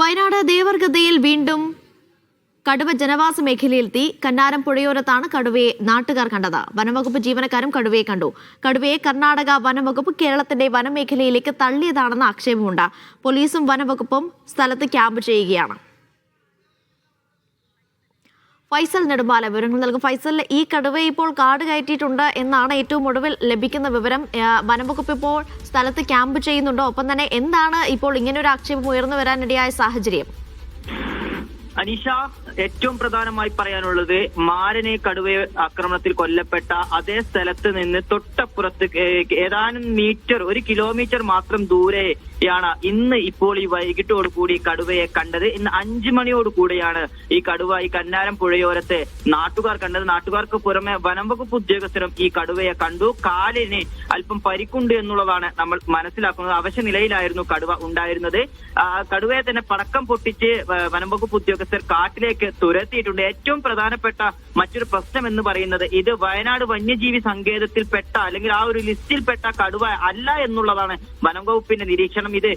വയനാട് ദേവർഗതയിൽ വീണ്ടും കടുവ ജനവാസ മേഖലയിൽ തീ കന്നാരം പുഴയോരത്താണ് കടുവയെ നാട്ടുകാർ കണ്ടത്. വനംവകുപ്പ് ജീവനക്കാരും കടുവയെ കണ്ടു. കടുവയെ കർണാടക വനംവകുപ്പ് കേരളത്തിന്റെ വനമേഖലയിലേക്ക് തള്ളിയതാണെന്ന് ആക്ഷേപമുണ്ട്. പോലീസും വനംവകുപ്പും സ്ഥലത്ത് ക്യാമ്പ് ചെയ്യുകയാണ്. ഫൈസൽ നെടുമ്പാല വിവരങ്ങൾ നൽകും. ഫൈസലിൽ ഈ കടുവയെ ഇപ്പോൾ കാട് കയറ്റിയിട്ടുണ്ട് എന്നാണ് ഏറ്റവും ഒടുവിൽ ലഭിക്കുന്ന വിവരം. വനംവകുപ്പ് ഇപ്പോൾ സ്ഥലത്ത് ക്യാമ്പ് ചെയ്യുന്നുണ്ടോ. ഒപ്പം തന്നെ എന്താണ് ഇപ്പോൾ ഇങ്ങനെ ഒരു ആക്ഷേപം ഉയർന്നു വരാനിടയായ സാഹചര്യം? അനീഷ ഏറ്റവും പ്രധാനമായി പറയാനുള്ളത് മാരനെ കടുവ ആക്രമണത്തിൽ കൊല്ലപ്പെട്ട അതേ സ്ഥലത്ത് നിന്ന് തൊട്ടപ്പുറത്ത് ഏതാനും മീറ്റർ ഒരു കിലോമീറ്റർ മാത്രം ദൂരെയാണ് ഇന്ന് ഇപ്പോൾ ഈ വൈകിട്ടോട് കൂടി കടുവയെ കണ്ടത്. ഇന്ന് അഞ്ചു മണിയോട് കൂടിയാണ് ഈ കടുവ ഈ കന്നാരം പുഴയോരത്തെ നാട്ടുകാർ കണ്ടത്. നാട്ടുകാർക്ക് പുറമെ വനംവകുപ്പ് ഉദ്യോഗസ്ഥരും ഈ കടുവയെ കണ്ടു. കാലിന് അല്പം പരിക്കുണ്ട് എന്നുള്ളതാണ് നമ്മൾ മനസ്സിലാക്കുന്നത്. അവശ നിലയിലായിരുന്നു കടുവ ഉണ്ടായിരുന്നത്. കടുവയെ തന്നെ പടക്കം പൊട്ടിച്ച് വനംവകുപ്പ് വനം വകുപ്പ് ഉദ്യോഗസ്ഥർ കാട്ടിലേക്ക് തുരത്തിയിട്ടുണ്ട്. ഏറ്റവും പ്രധാനപ്പെട്ട മറ്റൊരു പ്രശ്നം എന്ന് പറയുന്നത് ഇത് വയനാട് വന്യജീവി സങ്കേതത്തിൽപ്പെട്ട അല്ലെങ്കിൽ ആ ഒരു ലിസ്റ്റിൽപ്പെട്ട കടുവ അല്ല എന്നുള്ളതാണ് വനം വകുപ്പിന്റെ നിരീക്ഷണം. ഇത്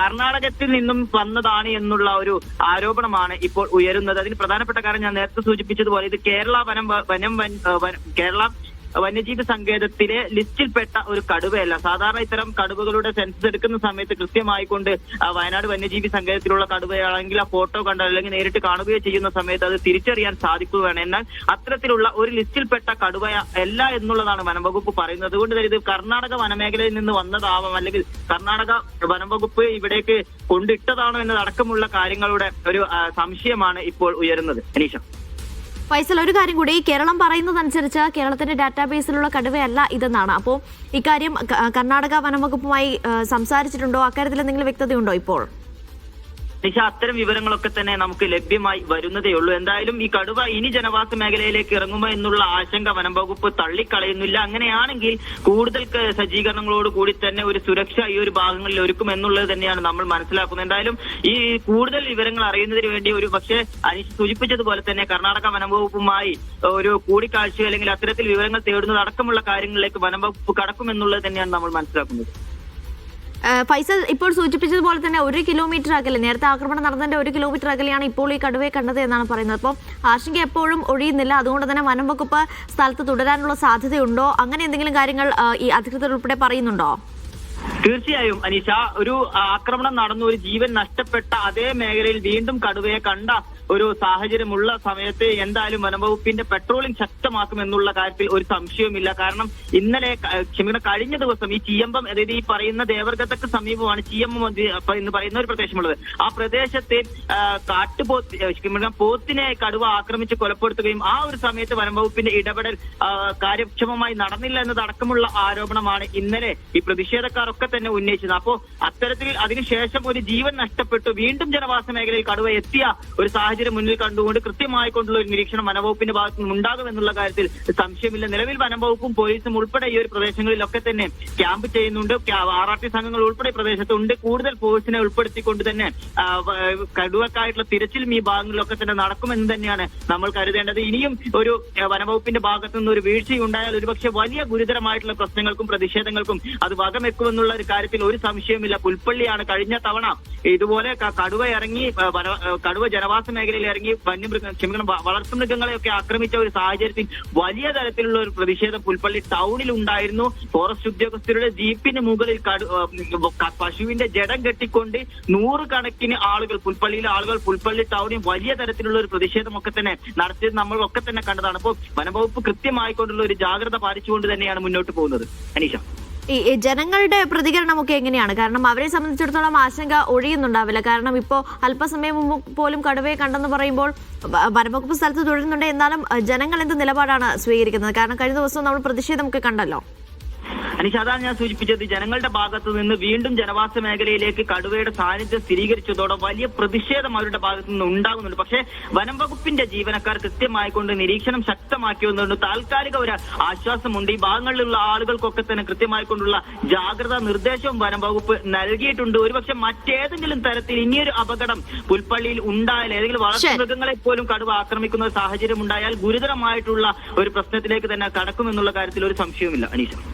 കർണാടകത്തിൽ നിന്നും വന്നതാണ് എന്നുള്ള ഒരു ആരോപണമാണ് ഇപ്പോൾ ഉയരുന്നത്. അതിന് പ്രധാനപ്പെട്ട കാരണം ഞാൻ നേരത്തെ സൂചിപ്പിച്ചതുപോലെ ഇത് കേരള വനം വനം കേരള വന്യജീവി സങ്കേതത്തിലെ ലിസ്റ്റിൽപ്പെട്ട ഒരു കടുവയല്ല. സാധാരണ ഇത്തരം കടുവകളുടെ സെൻസസ് എടുക്കുന്ന സമയത്ത് കൃത്യമായിക്കൊണ്ട് വയനാട് വന്യജീവി സങ്കേതത്തിലുള്ള കടുവയാണെങ്കിൽ ആ ഫോട്ടോ കണ്ടോ അല്ലെങ്കിൽ നേരിട്ട് കാണുകയോ ചെയ്യുന്ന സമയത്ത് അത് തിരിച്ചറിയാൻ സാധിക്കുകയാണ്. എന്നാൽ അത്തരത്തിലുള്ള ഒരു ലിസ്റ്റിൽപ്പെട്ട കടുവ അല്ല എന്നുള്ളതാണ് വനംവകുപ്പ് പറയുന്നത്. അതുകൊണ്ട് തന്നെ ഇത് കർണാടക വനമേഖലയിൽ നിന്ന് വന്നതാവാം. അല്ലെങ്കിൽ കർണാടക വനംവകുപ്പ് ഇവിടേക്ക് കൊണ്ടിട്ടതാണോ എന്നതടക്കമുള്ള കാര്യങ്ങളുടെ ഒരു സംശയമാണ് ഇപ്പോൾ ഉയരുന്നത്. അനീഷ. ഫൈസൽ ഒരു കാര്യം കൂടി. കേരളം പറയുന്നതനുസരിച്ച് കേരളത്തിന്റെ ഡാറ്റാബേസിലുള്ള കടുവയല്ല ഇതെന്നാണ്. അപ്പോൾ ഇക്കാര്യം കർണാടക വനംവകുപ്പുമായി സംസാരിച്ചിട്ടുണ്ടോ? അക്കാര്യത്തിൽ എന്തെങ്കിലും വ്യക്തതയുണ്ടോ ഇപ്പോൾ? നിശ അത്തരം വിവരങ്ങളൊക്കെ തന്നെ നമുക്ക് ലഭ്യമായി വരുന്നതേ ഉള്ളൂ. എന്തായാലും ഈ കടുവ ഇനി ജനവാസ മേഖലയിലേക്ക് ഇറങ്ങുമോ എന്നുള്ള ആശങ്ക വനം വകുപ്പ് തള്ളിക്കളയുന്നില്ല. അങ്ങനെയാണെങ്കിൽ കൂടുതൽ സജ്ജീകരണങ്ങളോട് കൂടി തന്നെ ഒരു സുരക്ഷ ഈ ഒരു ഭാഗങ്ങളിൽ ഒരുക്കും എന്നുള്ളത് തന്നെയാണ് നമ്മൾ മനസ്സിലാക്കുന്നത്. എന്തായാലും ഈ കൂടുതൽ വിവരങ്ങൾ അറിയുന്നതിന് വേണ്ടി ഒരു പക്ഷേ സൂചിപ്പിച്ചതുപോലെ തന്നെ കർണാടക വനം വകുപ്പുമായി ഒരു കൂടിക്കാഴ്ച അല്ലെങ്കിൽ അത്തരത്തിൽ വിവരങ്ങൾ തേടുന്നത് അടക്കമുള്ള കാര്യങ്ങളിലേക്ക് വനം വകുപ്പ് കടക്കുമെന്നുള്ളത് തന്നെയാണ് നമ്മൾ മനസ്സിലാക്കുന്നത്. ഫൈസൽ ഇപ്പോൾ സൂചിപ്പിച്ചതുപോലെ തന്നെ ഒരു കിലോമീറ്റർ അകലെ നേരത്തെ ആക്രമണം നടന്നതിന്റെ ഒരു കിലോമീറ്റർ അകലെയാണ് ഇപ്പോൾ ഈ കടുവയെ കണ്ടത് എന്നാണ് പറയുന്നത്. അപ്പോൾ ആശങ്ക എപ്പോഴും ഒഴിയുന്നില്ല. അതുകൊണ്ട് തന്നെ വനം വകുപ്പ് സ്ഥലത്ത് തുടരാനുള്ള സാധ്യതയുണ്ടോ? അങ്ങനെ എന്തെങ്കിലും കാര്യങ്ങൾ ഈ അധികൃതർ ഉൾപ്പെടെ പറയുന്നുണ്ടോ? തീർച്ചയായും അനീഷ. ഒരു ആക്രമണം നടന്നു. ഒരു ജീവൻ നഷ്ടപ്പെട്ട അതേ മേഖലയിൽ വീണ്ടും കടുവയെ കണ്ട ഒരു സാഹചര്യമുള്ള സമയത്ത് എന്തായാലും വനംവകുപ്പിന്റെ പെട്രോളിംഗ് ശക്തമാക്കുമെന്നുള്ള കാര്യത്തിൽ ഒരു സംശയവുമില്ല. കാരണം ഇന്നലെ ക്ഷമിക്കുന്ന കഴിഞ്ഞ ദിവസം ഈ ചീയമ്പം അതായത് ഈ പറയുന്ന ദേവർഗത്തക്ക് സമീപമാണ് ചീയമ്പം എന്ന് പറയുന്ന ഒരു പ്രദേശമുള്ളത്. ആ പ്രദേശത്തെ കാട്ടുപോത്ത് ഏ, ക്ഷമിക്കണം പോത്തിനെ കടുവ ആക്രമിച്ച് കൊലപ്പെടുത്തുകയും ആ ഒരു സമയത്ത് വനംവകുപ്പിന്റെ ഇടപെടൽ കാര്യക്ഷമമായി നടന്നില്ല എന്നതടക്കമുള്ള ആരോപണമാണ് ഇന്നലെ ഈ പ്രതിഷേധക്കാരൊക്കെ തന്നെ ഉന്നയിച്ചത്. അപ്പോ അത്തരത്തിൽ അതിനുശേഷം ഒരു ജീവൻ നഷ്ടപ്പെട്ടു. വീണ്ടും ജനവാസ മേഖലയിൽ കടുവ എത്തിയ ഒരു സാഹചര്യം മുന്നിൽ കണ്ടുകൊണ്ട് കൃത്യമായി കൊണ്ടുള്ള ഒരു നിരീക്ഷണം വനംവകുപ്പിന്റെ ഭാഗത്തു നിന്ന് ഉണ്ടാകും എന്നുള്ള കാര്യത്തിൽ സംശയമില്ല. നിലവിൽ വനംവകുപ്പും പോലീസും ഉൾപ്പെടെ ഈ ഒരു പ്രദേശങ്ങളിലൊക്കെ തന്നെ ക്യാമ്പ് ചെയ്യുന്നുണ്ട്. ആർ ആർ ടി സംഘങ്ങൾ ഉൾപ്പെടെ പ്രദേശത്തുണ്ട്. കൂടുതൽ ഫോഴ്സിനെ ഉൾപ്പെടുത്തിക്കൊണ്ട് തന്നെ കടുവക്കായിട്ടുള്ള തിരച്ചിലും ഈ ഭാഗങ്ങളിലൊക്കെ തന്നെ നടക്കുമെന്ന് തന്നെയാണ് നമ്മൾ കരുതേണ്ടത്. ഇനിയും ഒരു വനംവകുപ്പിന്റെ ഭാഗത്തു നിന്ന് ഒരു വീഴ്ചയുണ്ടായാൽ ഒരുപക്ഷെ വലിയ ഗുരുതരമായിട്ടുള്ള പ്രശ്നങ്ങൾക്കും പ്രതിഷേധങ്ങൾക്കും അത് വകമെക്കുമെന്നുള്ള ഒരു കാര്യത്തിൽ ഒരു സംശയവുമില്ല. പുൽപ്പള്ളിയാണ് കഴിഞ്ഞ തവണ ഇതുപോലെ കടുവ ഇറങ്ങി കടുവ ജനവാസ മേഖലയിൽ ഇറങ്ങി വന്യമൃഗ ക്ഷമിക്കണം വളർത്തുമൃഗങ്ങളെയൊക്കെ ആക്രമിച്ച ഒരു സാഹചര്യത്തിൽ വലിയ തരത്തിലുള്ള ഒരു പ്രതിഷേധം പുൽപ്പള്ളി ടൗണിൽ ഉണ്ടായിരുന്നു. ഫോറസ്റ്റ് ഉദ്യോഗസ്ഥരുടെ ജീപ്പിന് മുകളിൽ പശുവിന്റെ ജഡം കെട്ടിക്കൊണ്ട് നൂറുകണക്കിന് ആളുകൾ പുൽപ്പള്ളിയിലെ ആളുകൾ പുൽപ്പള്ളി ടൗണിൽ വലിയ തരത്തിലുള്ള ഒരു പ്രതിഷേധമൊക്കെ തന്നെ നടത്തിയത് നമ്മൾ ഒക്കെ തന്നെ കണ്ടതാണ്. അപ്പോൾ വനംവകുപ്പ് കൃത്യമായിക്കൊണ്ടുള്ള ഒരു ജാഗ്രത പാലിച്ചുകൊണ്ട് തന്നെയാണ് മുന്നോട്ട് പോകുന്നത്. അനീഷ. ഈ ജനങ്ങളുടെ പ്രതികരണമൊക്കെ എങ്ങനെയാണ്? കാരണം അവരെ സംബന്ധിച്ചിടത്തോളം ആശങ്ക ഒഴിയുന്നുണ്ടാവില്ല. കാരണം ഇപ്പോൾ അല്പസമയം മുമ്പ് പോലും കടുവയെ കണ്ടെന്ന് പറയുമ്പോൾ വനംവകുപ്പ് സ്ഥലത്ത് തുടരുന്നുണ്ട് എന്നാലും ജനങ്ങൾ എന്ത് നിലപാടാണ് സ്വീകരിക്കുന്നത്? കാരണം കഴിഞ്ഞ ദിവസം നമ്മൾ പ്രതിഷേധമൊക്കെ കണ്ടല്ലോ. അനീഷ് അതാണ് ഞാൻ സൂചിപ്പിച്ചത് ജനങ്ങളുടെ ഭാഗത്തു നിന്ന് വീണ്ടും ജനവാസ മേഖലയിലേക്ക് കടുവയുടെ സാന്നിധ്യം സ്ഥിരീകരിച്ചതോടെ വലിയ പ്രതിഷേധം അവരുടെ ഭാഗത്തു നിന്ന് ഉണ്ടാകുന്നുണ്ട്. പക്ഷേ വനം വകുപ്പിന്റെ ജീവനക്കാർ കൃത്യമായിക്കൊണ്ട് നിരീക്ഷണം ശക്തമാക്കിയതുകൊണ്ട് താൽക്കാലിക ഒരു ആശ്വാസമുണ്ട്. ഈ ഭാഗങ്ങളിലുള്ള ആളുകൾക്കൊക്കെ തന്നെ കൃത്യമായിക്കൊണ്ടുള്ള ജാഗ്രതാ നിർദ്ദേശവും വനം വകുപ്പ് നൽകിയിട്ടുണ്ട്. ഒരുപക്ഷെ മറ്റേതെങ്കിലും തരത്തിൽ ഇനിയൊരു അപകടം പുൽപ്പള്ളിയിൽ ഉണ്ടായാൽ ഏതെങ്കിലും വളർത്തുമൃഗങ്ങളെ പോലും കടുവ ആക്രമിക്കുന്ന സാഹചര്യം ഉണ്ടായാൽ ഗുരുതരമായിട്ടുള്ള ഒരു പ്രശ്നത്തിലേക്ക് തന്നെ കടക്കുമെന്നുള്ള കാര്യത്തിൽ ഒരു സംശയവുമില്ല. അനീഷ.